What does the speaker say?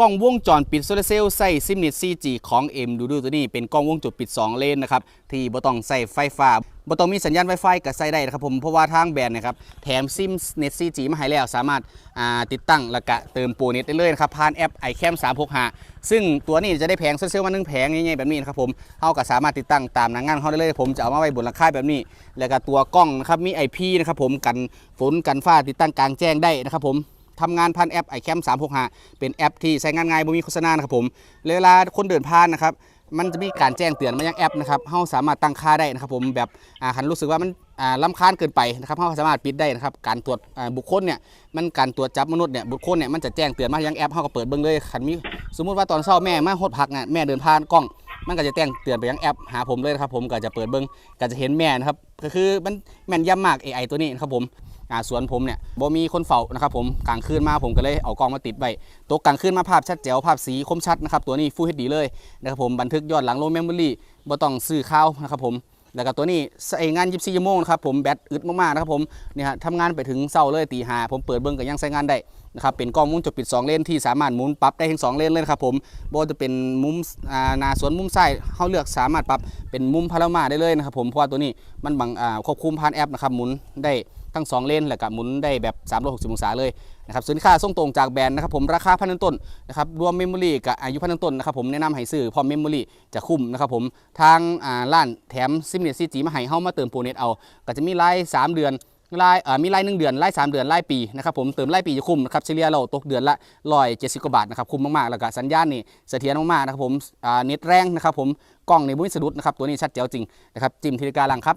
กล้องวงจรปิดโซลาเซลล์ใส่ซิมเนิต 4G ของ M ดูดูตัวนี้เป็นกล้องวงจรปิด 2 เลนนะครับที่บ่ต้องใส่ไฟฟ้าบ่ต้องมีสัญญาณ Wi-Fi ก็ใส่ได้นะครับผมเพราะว่าทางแบรนด์นะครับแถมซิมเน็ต 4G มาให้แล้วสามารถติดตั้งแล้วก็เติมโปรเน็ตได้เลยนะครับผ่านแอป iCam 365 ซึ่งตัวนี้จะได้แผงโซลาเซลล์มาหนึ่งแผงใหญ่ๆแบบนี้นะครับผมเฮาก็สามารถติดตั้งตามหนังงานงเขาได้เลย ผมจะเอามาไว้บนหลังคาแบบนี้ แล้วก็ตัวกล้องนะครับมี IP นะครับผมกันฝนกันฟ้าติดตั้งกลางแจ้งได้นะครับผม ทำงานผ่านแอป iCam 365เป็นแอปที่ใช้งานง่ายบ่มีโฆษณานะครับผมเวลาคนเดินผ่านนะครับมันจะมีการแจ้งเตือนมายังแอปนะครับเฮาสามารถตั้งค่าได้นะครับผมแบบอ่าคันรู้สึกว่ามันอ่าลำคาญเกินไปนะครับเฮาสามารถปิดได้นะครับการตรวจอ่าบุคคลเนี่ยมันการตรวจจับมนุษย์เนี่ยบุคคลเนี่ยมันจะแจ้งเตือนมายังแอปเฮาก็เปิดเบิ่งเลยคันมีสมมุติว่าตอนเช้าแม่มาหดผักเนี่ยแม่เดินผ่านกล้อง มันก็จะแจ้งเตือนไปยังแอปหาผมเลยนะครับผมก็จะเปิดเบิ่งก็จะเห็นแม่นะครับก็คือมันแม่นยำมาก AI ตัวนี้นะครับผม อ่าสวนผมเนี่ยบ่มีคนเฝ้านะครับผมกลางคืนมาผมก็เลยเอากล้องมาติดไว้ตกกลางคืนมาภาพชัดแจ๋วภาพสีคมชัดนะครับตัวนี้ Full HD เลยนะครับผมบันทึกยอดหลังโลเมมโมรี่บ่ต้องซื้อข้าวนะครับผมแล้วก็ตัวนี้ใช้งาน24ชั่วโมงนะครับผมแบตอึดมากๆนะครับผมเนี่ยฮะทำงานไปถึงเช้าเลยตีห้าผมเปิดเบิ่งก็ยังใช้งานได้นะครับเป็นกล้องวงจรปิด 2 เลนที่สามารถหมุนปรับได้ทั้ง 2 เลนเลยนะครับผมบ่จะเป็นมุมอ่านาสวนมุมซ้ายเฮาเลือกสามารถปรับเป็นมุมพารามาได้เลยนะครับผมเพราะว่าตัวนี้มันบังอ่าควบคุมผ่านแอปนะครับหมุนได้ ทั้ง 2 เลนแล้วก็หมุนได้แบบ 360 องศาเลยนะครับสินค้าส่งตรงจากแบรนด์นะครับผมราคาพันต้นนะครับรวมเมมโมรี่กับอายุพันต้นนะครับผมแนะนำให้ซื้อพร้อมเมมโมรี่จะคุ้มนะครับผมทางร้านแถมซิมเน็ตซีจีมาให้เฮามาเติมโปรเน็ตเอา ก็จะมีราย3เดือนรายเอ่อมีราย1เดือนราย3เดือนรายปีนะครับผมเติมรายปีจะคุ้มนะครับเฉลี่ยเราตกเดือนละ170กว่าบาทนะครับคุ้มมากๆแล้วก็สัญญาณนี่เสถียรมากๆนะครับผมเน็ตแรงนะครับผมกล้องในบุ้ยสะดุดนะครับตัวนี้ชัดเจ๋วจริงนะครับจิ้มทีละการลังครับ